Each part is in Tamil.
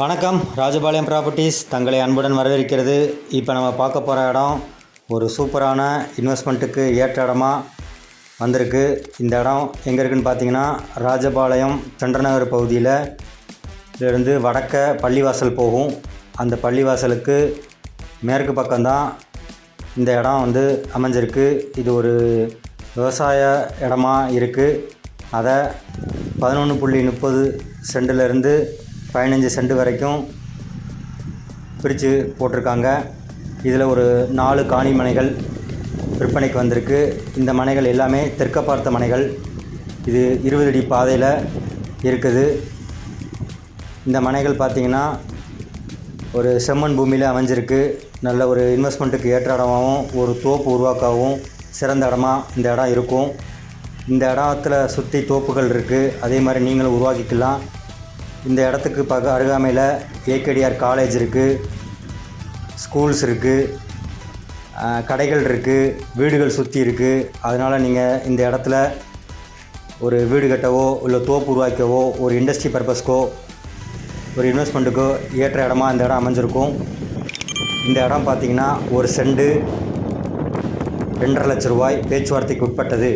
வணக்கம். ராஜபாளையம் ப்ராப்பர்ட்டிஸ் தங்களை அன்புடன் வரவேற்கிறது. இப்போ நம்ம பார்க்க போகிற இடம் ஒரு சூப்பரான இன்வெஸ்ட்மெண்ட்டுக்கு ஏற்ற இடமா வந்திருக்கு. இந்த இடம் எங்கே இருக்குன்னு பார்த்தீங்கன்னா ராஜபாளையம் சென்றநகர் பகுதியில் இருந்து வடக்க பள்ளிவாசல் போகும். அந்த பள்ளிவாசலுக்கு மேற்கு பக்கம்தான் இந்த இடம் வந்து அமைஞ்சிருக்கு. இது ஒரு விவசாய இடமா இருக்குது அதை பதினொன்று புள்ளி முப்பது சென்டிலேருந்து பதினஞ்சு சென்ட் வரைக்கும் பிரித்து போட்டிருக்காங்க. இதில் ஒரு நாலு காணி மனைகள் விற்பனைக்கு வந்திருக்கு. இந்த மனைகள் எல்லாமே தெற்க பார்த்த மனைகள். இது இருபது அடி பாதையில் இருக்குது. இந்த மனைகள் பார்த்திங்கன்னா ஒரு செம்மண் பூமியில் அமைஞ்சிருக்கு. நல்ல ஒரு இன்வெஸ்ட்மெண்ட்டுக்கு ஏற்ற இடமாகவும் ஒரு தோப்பு உருவாக்கவும் சிறந்த இடமா இந்த இடம் இருக்கும். இந்த இடத்துல சுற்றி தோப்புகள் இருக்குது அதே மாதிரி நீங்களும் உருவாக்கிக்கலாம். இந்த இடத்துக்கு பக்க அருகாமையில் ஏகேடிஆர் காலேஜ் இருக்குது ஸ்கூல்ஸ் இருக்குது கடைகள் இருக்குது வீடுகள் சுற்றி இருக்குது அதனால் நீங்கள் இந்த இடத்துல ஒரு வீடு கட்டவோ இல்லை தோப்பு உருவாக்கவோ ஒரு இண்டஸ்ட்ரி பர்பஸ்க்கோ ஒரு இன்வெஸ்ட்மெண்ட்டுக்கோ ஏற்ற இடமா இந்த இடம் அமைஞ்சிருக்கும். இந்த இடம் பார்த்திங்கன்னா ஒரு செண்டு ரெண்டரை லட்ச ரூபாய் பேச்சுவார்த்தைக்கு உட்பட்டது.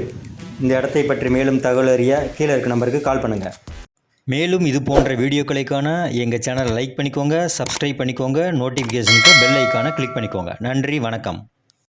இந்த இடத்தை பற்றி மேலும் தகவல் அறிய கீழே இருக்க நம்பருக்கு கால் பண்ணுங்கள் மேலும் இது போன்ற வீடியோக்களுக்கான எங்கள் சேனலை லைக் பண்ணிக்கோங்க சப்ஸ்கிரைப் பண்ணிக்கோங்க நோட்டிஃபிகேஷனுக்கு பெல் ஐக்கானை கிளிக் பண்ணிக்கோங்க. நன்றி வணக்கம்.